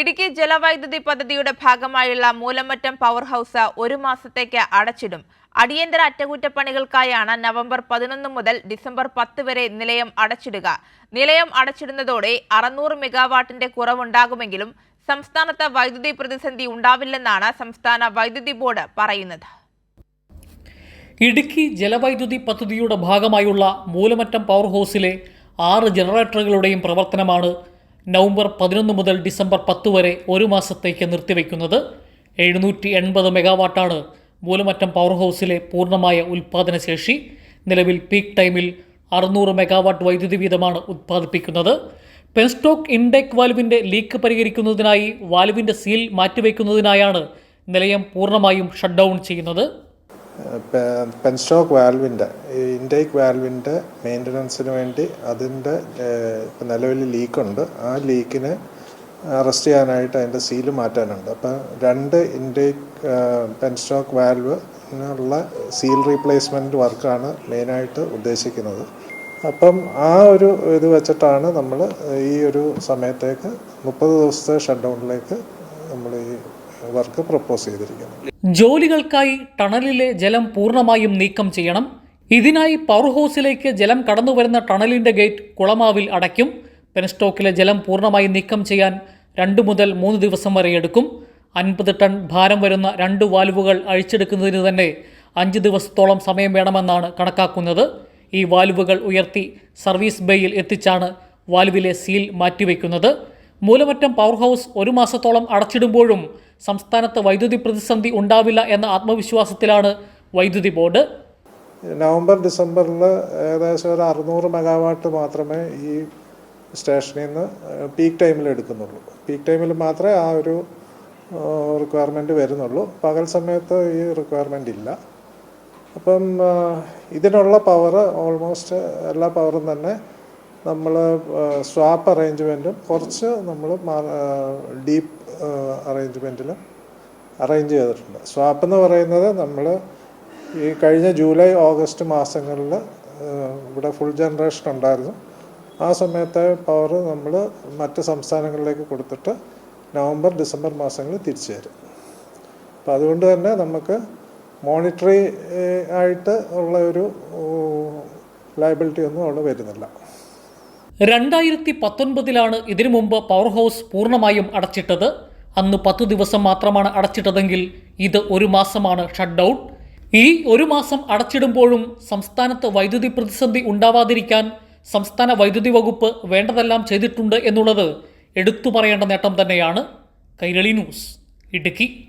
ഇടുക്കി ജലവൈദ്യുതി പദ്ധതിയുടെ ഭാഗമായുള്ള Moolamattom power house ഒരു മാസത്തേക്ക് അടച്ചിടും. അടിയന്തര അറ്റകുറ്റപ്പണികൾക്കായാണ് നവംബർ പതിനൊന്ന് മുതൽ ഡിസംബർ പത്ത് വരെ നിലയം അടച്ചിടുക. നിലയം അടച്ചിടുന്നതോടെ അറുന്നൂറ് മെഗാവാട്ടിന്റെ കുറവുണ്ടാകുമെങ്കിലും സംസ്ഥാനത്ത് വൈദ്യുതി പ്രതിസന്ധി ഉണ്ടാവില്ലെന്നാണ് സംസ്ഥാന വൈദ്യുതി ബോർഡ് പറയുന്നത്. ഇടുക്കി ജലവൈദ്യുതി പദ്ധതിയുടെ ഭാഗമായുള്ള മൂലമറ്റം പവർ ഹൗസിലെ ആറ് ജനറേറ്ററുകളുടെയും പ്രവർത്തനമാണ് നവംബർ പതിനൊന്ന് മുതൽ ഡിസംബർ പത്ത് വരെ ഒരു മാസത്തേക്ക് നിർത്തിവെക്കുന്നത് എഴുന്നൂറ്റി എൺപത് മെഗാവാട്ടാണ്. മൂലമറ്റം പവർ ഹൗസിലെ പൂർണമായ ഉൽപ്പാദനശേഷി നിലവിൽ പീക്ക് ടൈമിൽ അറുന്നൂറ് മെഗാവാട്ട് വൈദ്യുതി വീതമാണ് ഉത്പാദിപ്പിക്കുന്നത്. പെൻസ്റ്റോക്ക് ഇൻഡെക് വാൽവിന്റെ ലീക്ക് പരിഹരിക്കുന്നതിനായി വാൽവിന്റെ സീൽ മാറ്റിവെക്കുന്നതിനായാണ് നിലയം പൂർണമായും ഷട്ട് ഡൗൺ ചെയ്യുന്നത്. പെൻസ്റ്റോക്ക് വാൽവിന്റെ ഇൻടേക്ക് വാൽവിന്റെ മെയിന്റനൻസിന് വേണ്ടി അതിന്റെ ഇപ്പം നിലവിൽ ലീക്കുണ്ട്. ആ ലീക്കിനെ അറസ്റ്റ് ചെയ്യാനായിട്ട് അതിന്റെ സീൽ മാറ്റാനുണ്ട്. അപ്പം രണ്ട് ഇൻടേക്ക് പെൻസ്റ്റോക്ക് വാൽവ് ഉള്ള സീൽ റീപ്ലേസ്മെന്റ് വർക്കാണ് മെയിനായിട്ട് ഉദ്ദേശിക്കുന്നത്. അപ്പം ആ ഒരു ഇത് വെച്ചിട്ടാണ് നമ്മൾ ഈ ഒരു സമയത്തേക്ക് മുപ്പത് ദിവസത്തെ ഷട്ട് ഡൗണിലേക്ക് നമ്മൾ ഈ വർക്ക് പ്രപ്പോസ് ചെയ്തിരിക്കുന്നത് ജോലികൾക്കായി ടണലിലെ ജലം പൂർണമായും നീക്കം ചെയ്യണം. ഇതിനായി പവർ ഹൗസിലേക്ക് ജലം കടന്നു വരുന്ന ടണലിന്റെ ഗേറ്റ് കുളമാവിൽ അടയ്ക്കും. പെൻസ്റ്റോക്കിലെ ജലം പൂർണമായി നീക്കം ചെയ്യാൻ രണ്ട് മുതൽ മൂന്ന് ദിവസം വരെ എടുക്കും. അൻപത് ടൺ ഭാരം വരുന്ന രണ്ട് വാൽവുകൾ അഴിച്ചെടുക്കുന്നതിന് തന്നെ അഞ്ച് ദിവസത്തോളം സമയം വേണമെന്നാണ് കണക്കാക്കുന്നത്. ഈ വാൽവുകൾ ഉയർത്തി സർവീസ് ബേയിൽ എത്തിച്ചാണ് വാൽവിലെ സീൽ മാറ്റിവെക്കുന്നത്. മൂലമറ്റം പവർ ഹൗസ് ഒരു മാസത്തോളം അടച്ചിടുമ്പോഴും സംസ്ഥാനത്ത് വൈദ്യുതി പ്രതിസന്ധി ഉണ്ടാവില്ല എന്ന ആത്മവിശ്വാസത്തിലാണ് വൈദ്യുതി ബോർഡ്. നവംബർ ഡിസംബറിൽ ഏകദേശം ഒരു അറുന്നൂറ് മെഗാവാട്ട് മാത്രമേ ഈ സ്റ്റേഷനിൽ നിന്ന് പീക്ക് ടൈമിൽ എടുക്കുന്നുള്ളൂ. പീക്ക് ടൈമിൽ മാത്രമേ ആ ഒരു റിക്വയർമെന്റ് വരുന്നുള്ളൂ. പകൽ സമയത്ത് ഈ റിക്വയർമെന്റ് ഇല്ല. അപ്പം ഇതിനുള്ള പവർ ഓൾമോസ്റ്റ് എല്ലാ പവറും തന്നെ നമ്മൾ സ്വാപ്പ് അറേഞ്ച്മെന്റും കുറച്ച് നമ്മൾ ഡീപ്പ് അറേഞ്ച്മെന്റിലും അറേഞ്ച് ചെയ്തിട്ടുണ്ട്. സ്വാപ്പ് എന്ന് പറയുന്നത് നമ്മൾ ഈ കഴിഞ്ഞ ജൂലൈ ഓഗസ്റ്റ് മാസങ്ങളിൽ ഇവിടെ ഫുൾ ജനറേഷൻ ഉണ്ടായിരുന്നു. ആ സമയത്തെ പവർ നമ്മൾ മറ്റ് സംസ്ഥാനങ്ങളിലേക്ക് കൊടുത്തിട്ട് നവംബർ ഡിസംബർ മാസങ്ങളിൽ തിരിച്ചു തരും. അപ്പം അതുകൊണ്ട് തന്നെ നമുക്ക് മോണിറ്ററി ആയിട്ട് ഉള്ള ഒരു ലയബിലിറ്റി ഒന്നും അവിടെ വരുന്നില്ല. രണ്ടായിരത്തി പത്തൊൻപതിലാണ് ഇതിനു മുമ്പ് പവർ ഹൗസ് പൂർണമായും അടച്ചിട്ടത്. അന്ന് പത്തു ദിവസം മാത്രമാണ് അടച്ചിട്ടതെങ്കിൽ ഇത് ഒരു മാസമാണ് ഷട്ട് ഡൗൺ ഈ ഒരു മാസം അടച്ചിടുമ്പോഴും സംസ്ഥാനത്ത് വൈദ്യുതി പ്രതിസന്ധി ഉണ്ടാവാതിരിക്കാൻ സംസ്ഥാന വൈദ്യുതി വകുപ്പ് വേണ്ടതെല്ലാം ചെയ്തിട്ടുണ്ട് എന്നുള്ളത് എടുത്തു പറയേണ്ട നേട്ടം തന്നെയാണ്. കൈരളി ന്യൂസ് ഇടുക്കി.